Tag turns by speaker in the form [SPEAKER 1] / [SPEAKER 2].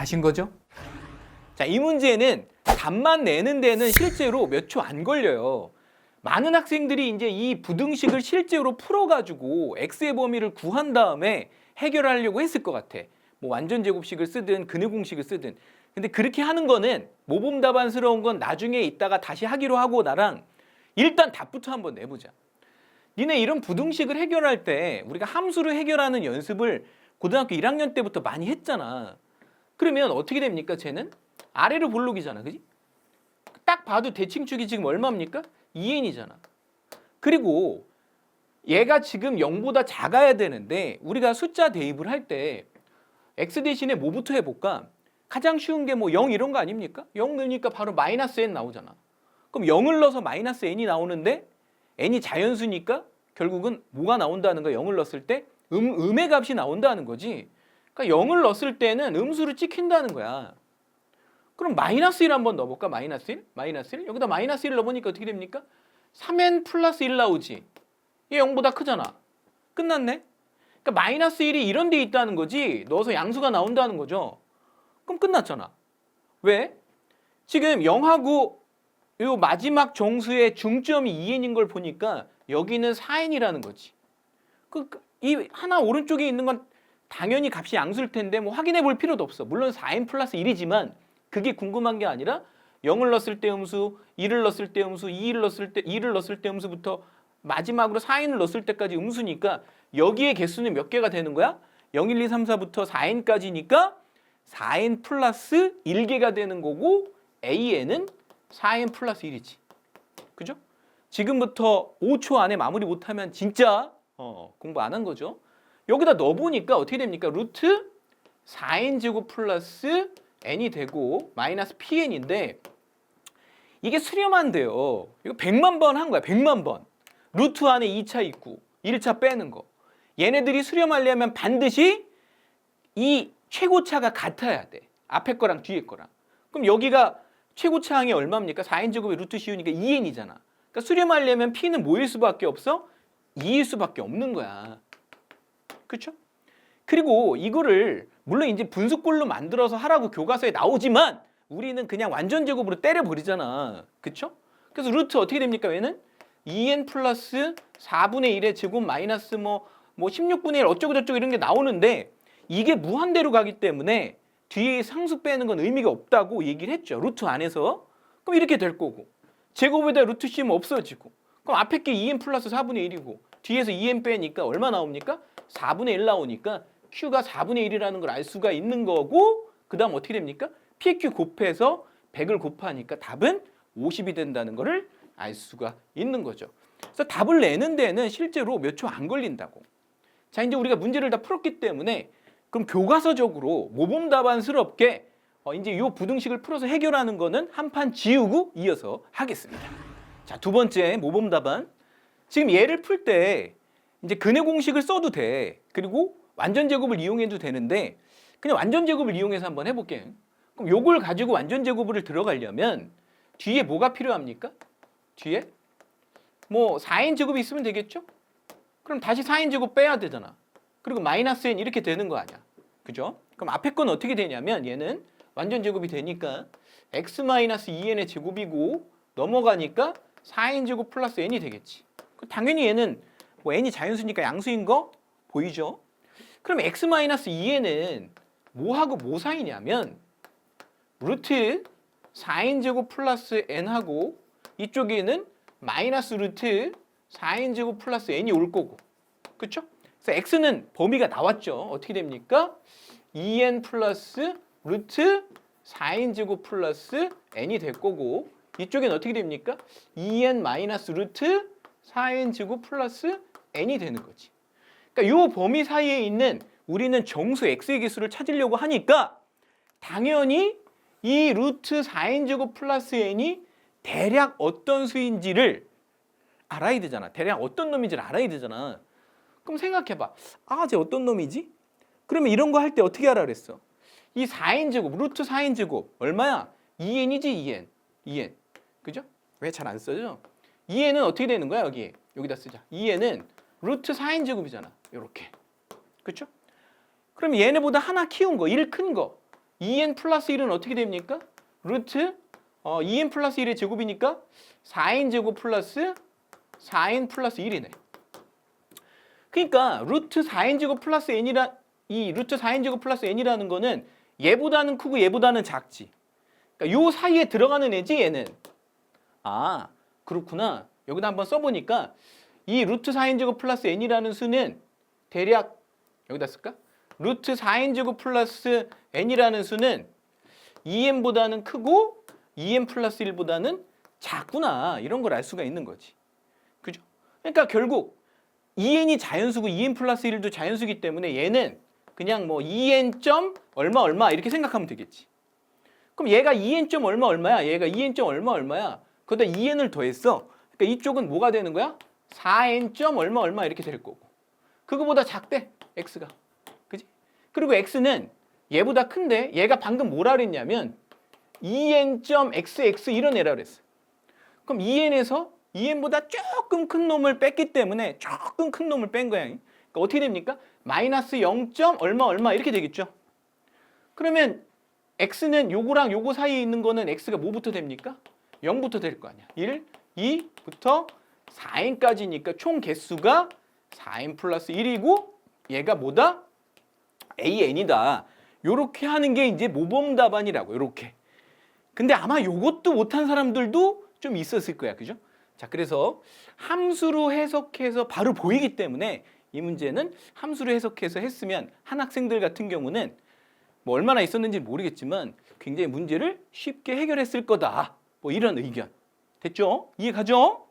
[SPEAKER 1] 하신 거죠? 자, 이 문제는 답만 내는 데는 실제로 몇 초 안 걸려요. 많은 학생들이 이제 이 부등식을 실제로 풀어가지고 x의 범위를 구한 다음에 해결하려고 했을 것 같아. 뭐 완전 제곱식을 쓰든 근의 공식을 쓰든. 근데 그렇게 하는 거는 모범 답안스러운 건 나중에 있다가 다시 하기로 하고 나랑 일단 답부터 한번 내보자. 니네 이런 부등식을 해결할 때 우리가 함수를 해결하는 연습을 고등학교 1학년 때부터 많이 했잖아. 그러면 어떻게 됩니까? 쟤는 아래로 볼록이잖아, 그지? 딱 봐도 대칭축이 지금 얼마입니까? 2n이잖아. 그리고 얘가 지금 0보다 작아야 되는데 우리가 숫자 대입을 할 때 x 대신에 뭐부터 해볼까? 가장 쉬운 게 뭐 0 이런 거 아닙니까? 0 넣으니까 바로 마이너스 n 나오잖아. 그럼 0을 넣어서 마이너스 n이 나오는데 n이 자연수니까 결국은 뭐가 나온다는 거야? 0을 넣었을 때 음, 음의 값이 나온다는 거지. 그러니까 0을 넣었을 때는 음수를 찍힌다는 거야. 그럼 마이너스 1 한번 넣어볼까? 마이너스 1? 마이너스 1? 여기다 마이너스 1 넣어보니까 어떻게 됩니까? 3n 플러스 1 나오지. 얘 0보다 크잖아. 끝났네? 그러니까 마이너스 1이 이런 데 있다는 거지. 넣어서 양수가 나온다는 거죠. 그럼 끝났잖아. 왜? 지금 0하고 요 마지막 정수의 중점이 2n인 걸 보니까 여기는 4n이라는 거지. 그 이 하나 오른쪽에 있는 건 당연히 값이 양수일 텐데 뭐 확인해 볼 필요도 없어. 물론 4n 플러스 1이지만 그게 궁금한 게 아니라 0을 넣었을 때 음수, 2를 넣었을 때 음수, 2를 넣었을 때 2를 넣었을 때 음수부터 마지막으로 4n을 넣었을 때까지 음수니까 여기에 개수는 몇 개가 되는 거야? 0, 1, 2, 3, 4부터 4n까지니까 4n 플러스 1개가 되는 거고 AN은 4n 플러스 1이지. 그죠? 지금부터 5초 안에 마무리 못하면 진짜 어, 공부 안 한 거죠. 여기다 넣어보니까 어떻게 됩니까? 루트 4n 제곱 플러스 n이 되고 마이너스 pn인데 이게 수렴한데요. 이거 100만 번 한 거야. 100만 번. 루트 안에 2차 있고 1차 빼는 거. 얘네들이 수렴하려면 반드시 이 최고차가 같아야 돼. 앞에 거랑 뒤에 거랑. 그럼 여기가 최고차항이 얼마입니까? 4n 제곱의 루트 씌우니까 2n이잖아. 그러니까 수렴하려면 p는 뭐일 수밖에 없어? 2일 수밖에 없는 거야. 그렇죠? 그리고 이거를 물론 이제 분수꼴로 만들어서 하라고 교과서에 나오지만 우리는 그냥 완전 제곱으로 때려 버리잖아. 그렇죠? 그래서 루트 어떻게 됩니까? 얘는 2n 플러스 4분의 1의 제곱 마이너스 뭐, 뭐 16분의 1 어쩌고 저쩌고 이런 게 나오는데 이게 무한대로 가기 때문에 뒤에 상수 빼는 건 의미가 없다고 얘기를 했죠. 루트 안에서. 그럼 이렇게 될 거고. 제곱에다 루트 씌우면 없어지고. 그럼 앞에 게 2n 플러스 4분의 1이고 뒤에서 2n 빼니까 얼마 나옵니까? 4분의 1 나오니까 q가 4분의 1이라는 걸 알 수가 있는 거고 그 다음 어떻게 됩니까? pq 곱해서 100을 곱하니까 답은 50이 된다는 거를 알 수가 있는 거죠. 그래서 답을 내는 데는 실제로 몇 초 안 걸린다고. 자 이제 우리가 문제를 다 풀었기 때문에 그럼 교과서적으로 모범 답안스럽게 어, 이제 요 부등식을 풀어서 해결하는 거는 한 판 지우고 이어서 하겠습니다. 자 두 번째 모범 답안. 지금 얘를 풀 때 이제 근의 공식을 써도 돼. 그리고 완전 제곱을 이용해도 되는데 그냥 완전 제곱을 이용해서 한번 해볼게. 그럼 요걸 가지고 완전 제곱을 들어가려면 뒤에 뭐가 필요합니까? 뒤에 뭐 4n 제곱이 있으면 되겠죠? 그럼 다시 4n 제곱 빼야 되잖아. 그리고 마이너스 n 이렇게 되는 거 아니야. 그죠? 그럼 앞에 건 어떻게 되냐면 얘는 완전 제곱이 되니까 x 마이너스 2n의 제곱이고 넘어가니까 4n 제곱 플러스 n이 되겠지. 그 당연히 얘는 뭐 n이 자연수니까 양수인 거 보이죠? 그럼 x 마이너스 2n은 뭐하고 뭐 사이냐면 루트 4n 제곱 플러스 n하고 이쪽에는 마이너스 루트 4n 제곱 플러스 n이 올 거고 그렇죠? 그래서 x는 범위가 나왔죠. 어떻게 됩니까? 2n 플러스 루트 4n 제곱 플러스 n이 될 거고 이쪽엔 어떻게 됩니까? 2n 마이너스 루트 4n 제곱 플러스 n이 되는 거지. 그러니까 요 범위 사이에 있는 우리는 정수 x의 개수를 찾으려고 하니까 당연히 이 루트 4n 제곱 플러스 n이 대략 어떤 수인지를 알아야 되잖아. 대략 어떤 놈인지를 알아야 되잖아. 그럼 생각해봐. 아, 쟤 어떤 놈이지? 그러면 이런 거 할 때 어떻게 하라 그랬어? 이 4n 제곱, 루트 4n 제곱 얼마야? 2n이지 2n. 2n. 그죠? 왜 잘 안 써져? 2n은 어떻게 되는 거야 여기? 여기다 쓰자. 2n은 루트 4n 제곱이잖아. 요렇게. 그렇죠? 그럼 얘네보다 하나 키운 거, 1 큰 거. 2n 플러스 1은 어떻게 됩니까? 루트 어, 2n 플러스 1의 제곱이니까 4n 제곱 플러스 4n 플러스 1이네. 그러니까 루트 4n 제곱 플러스 n이라 이 루트 4n 제곱 플러스 n이라는 거는 얘보다는 크고 얘보다는 작지. 그러니까 요 사이에 들어가는 애지 얘는. 아 그렇구나. 여기다 한번 써보니까 이 루트 4n 제곱 플러스 n이라는 수는 대략 여기다 쓸까? 루트 4n 제곱 플러스 n이라는 수는 2n보다는 크고 2n 플러스 1보다는 작구나 이런 걸 알 수가 있는 거지. 그죠? 그러니까 결국 2n이 자연수고 2n 플러스 1도 자연수기 때문에 얘는 그냥 뭐 2n 점 얼마 얼마 이렇게 생각하면 되겠지. 그럼 얘가 2n 점 얼마 얼마야? 얘가 2n 점 얼마 얼마야? 거기다 2n을 더했어. 그러니까 이쪽은 뭐가 되는 거야? 4n 점 얼마 얼마 이렇게 될 거고. 그거보다 작대 x가. 그지? 그리고 x는 얘보다 큰데 얘가 방금 뭐라 그랬냐면 2n 점 xx 이런 애라 그랬어. 그럼 2n에서 2n보다 조금 큰 놈을 뺐기 때문에 조금 큰 놈을 뺀 거야. 그러니까 어떻게 됩니까? 마이너스 0. 점 얼마 얼마 이렇게 되겠죠. 그러면 x는 요거랑 요거 사이에 있는 거는 x가 뭐부터 됩니까? 0부터 될 거 아니야. 1, 2부터 4n까지니까 총 개수가 4n 플러스 1이고 얘가 뭐다? an이다. 요렇게 하는 게 이제 모범 답안이라고. 요렇게. 근데 아마 요것도 못한 사람들도 좀 있었을 거야. 그죠? 자, 그래서 함수로 해석해서 바로 보이기 때문에 이 문제는 함수로 해석해서 했으면 한 학생들 같은 경우는 뭐 얼마나 있었는지 모르겠지만 굉장히 문제를 쉽게 해결했을 거다. 뭐 이런 의견. 됐죠? 이해 가죠?